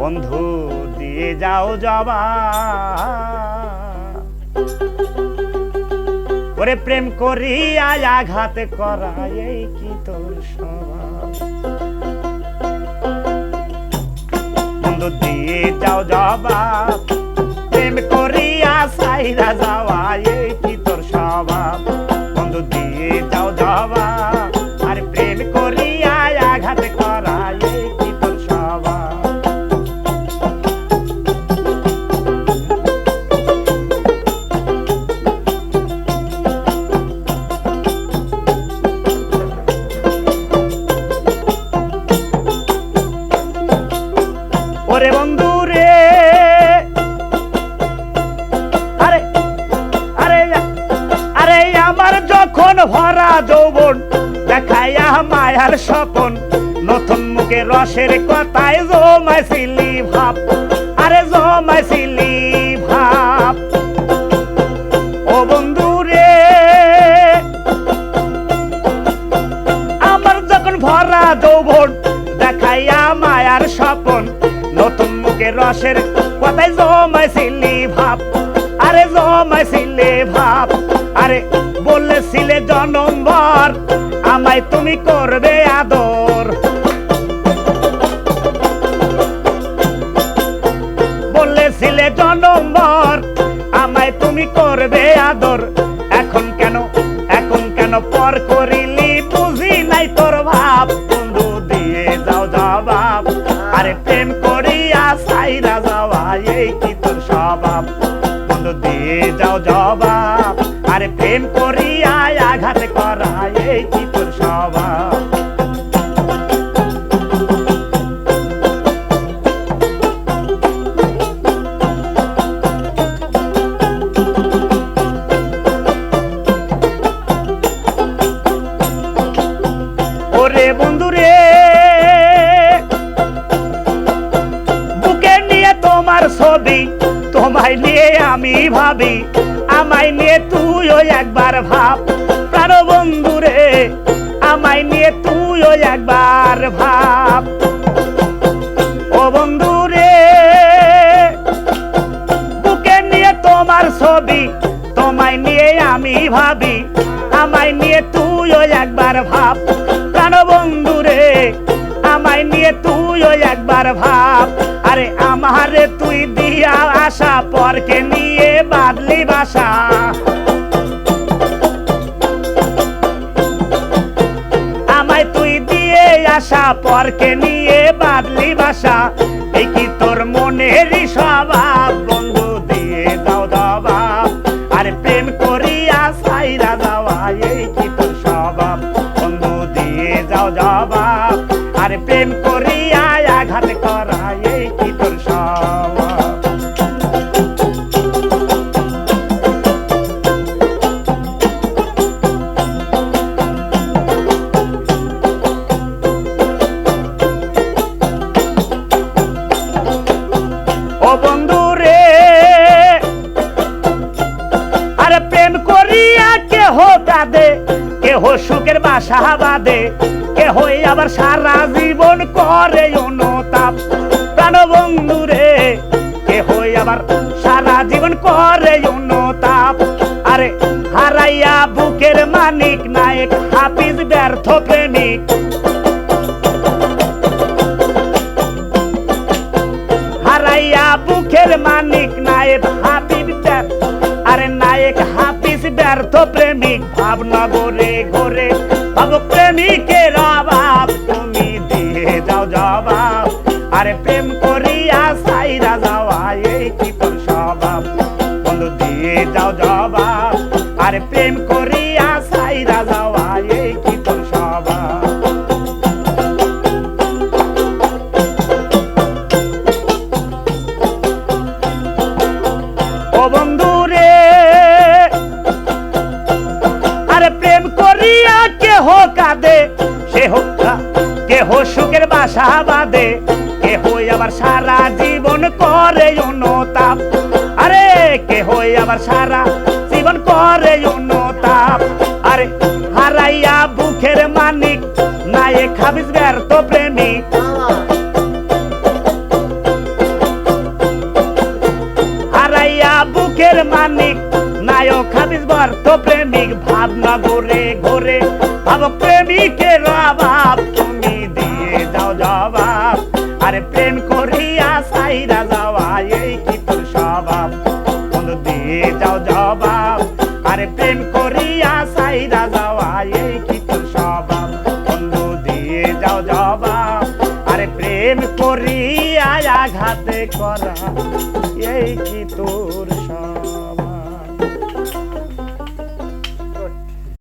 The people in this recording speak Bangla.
বন্ধু, দিয়ে যাও জবা। ওরে প্রেম করিয়া আঘাত করা এই কি তোর বন্ধু, দিয়ে যাও জবা। প্রেম করিয়া সাইরা যাওয়া মায়ার স্বপন নতুন মুখে রসের কথায় জমাইছিলি ভাব, আরে জমাইছিলি ভাব। ও বন্ধু রে, আমার যখন ভরা যৌবন দেখাইয়া মায়ার স্বপন নতুন মুখে রসের কথায় জমাইছিলি ভাব, আরে জমাইছিলে ভাব। আরে বলেছিলে জনম্বর আমায় তুমি করবে আদর। বলেছিলে জনমর আমায় তুমি করবে আদর। এখন কেন এখন কেন পর ছবি, তোমায় নিয়ে আমি ভাবি। আমায় নিয়ে তুইও একবার ভাব, প্রাণ বন্ধুরে। আমায় নিয়ে তুইও একবার ভাব। ও বন্ধুরে, বুকে নিয়ে তোমার ছবি, তোমায় নিয়ে আমি ভাবি। আমায় নিয়ে তুইও একবার ভাব, প্রাণ বন্ধুরে। আমায় নিয়ে তুইও একবার ভাব। আরে আমারে তুই দিয়া আশা, পরকে নিয়ে বাদলি বাসা। আমায় তুই দিয়ে আসা পরকে নিয়ে বাদলি বাসা। কি তোর মনেরই স্বভাব? বন্ধু, দিয়ে দাও দাবা আরে প্রেম করিয়া সাইরা যাওয়া, এই কি তোর স্বভাব? বন্ধু, দিয়ে যাও জবাব। আরে প্রেম বন্ধু রে আরে প্রেম করিয়া কেহ কাঁদে, কেহ সুখের বাসা বাদে কেহ আবার সারা জীবন করে অনুতাপ। প্রাণ বন্ধু রে কেহ আবার সারা জীবন করে অনুতাপ। আরে হারাইয়া বুকের মানিক নায়ক, হাফিজ ব্যর্থ প্রেমিক। ব্যর্থ প্রেমিক ভাবনা গরে গরে ভাব প্রেমিকের অভাব, তুমি দিয়ে যাও জবাব। আরে প্রেম করিয়া কেহ কেহ সুখের বাসা বাঁধে কেহ আবার সারা জীবন করে অনুতাপ আরে কেহ আবার সারা জীবন করে অনুতাপ আরে, হারাইয়া বুখের মানিক নায়ে খাবিস ব্যর্থ প্রেমী হারাইয়া বুখের মানিক নায়ক হাবিজ ব্যর্থ প্রেমিক ভাবনা ঘুরে ঘুরে। ভাব প্রেমিকের অভাব, তুমি দিয়ে যাও জবাব। আরে প্রেম করিয়া সাইরা যাওয়া, এই কি তোর স্বভাব? বন্ধু দিয়ে যাও জবাব। আরে প্রেম করিয়া সাইরা যাওয়া, এই কি তোর স্বভাব? বন্ধু দিয়ে যাও জবাব। আরে প্রেম করিয়া আঘাতে করা, এই কি তোর স্বভাব?